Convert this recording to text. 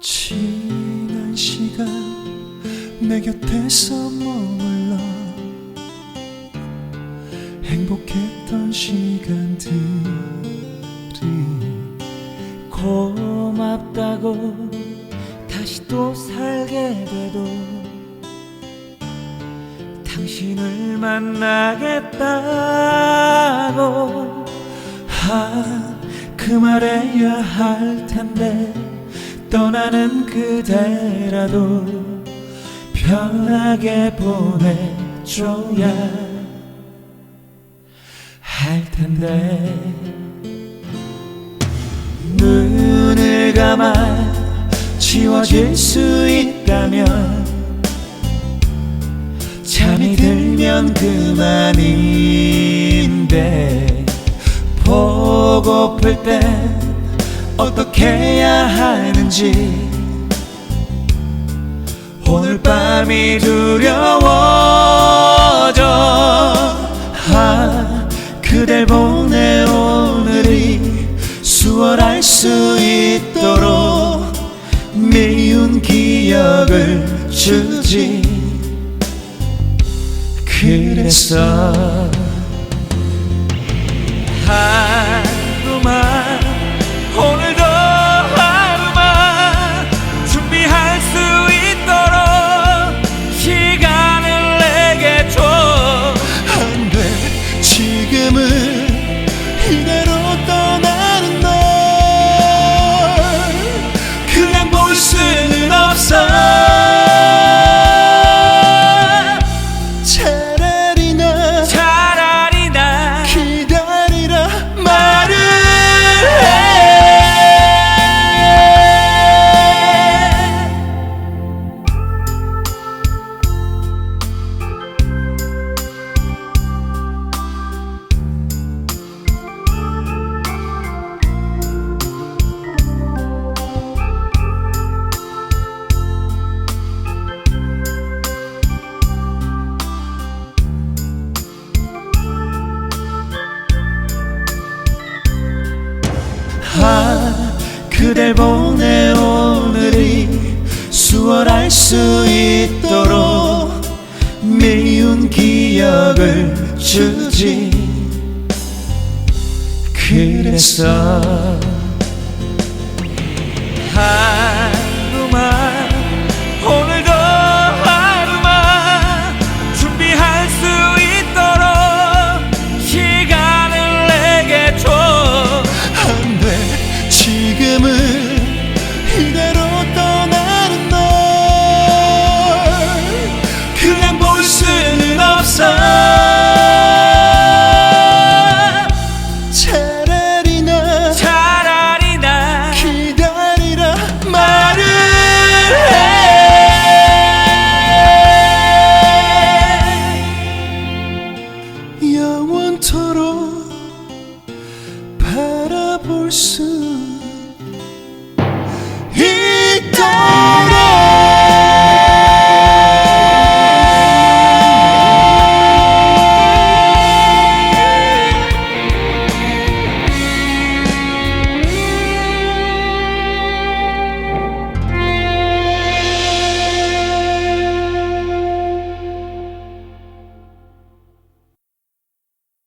지난 시간 내 곁에서 머물러 행복했던 시간들이 고맙다고 다시 또 살게 돼도 당신을 만나겠다고. 아, 그 말해야 할 텐데. 떠나는 그대라도 편하게 보내줘야 할 텐데. 눈을 감아 지워질 수 있다면 잠이 들면 그만인데. 보고플 땐 어떻게 해야 하는 지. 오늘 밤이 두려워져. 아, 그댈 보내 오늘이 수월할 수 있도록 미운 기억을 주지. 그래서 보내 오늘이 수월할 수 있도록 미운 기억을 주지. 그래서 coração.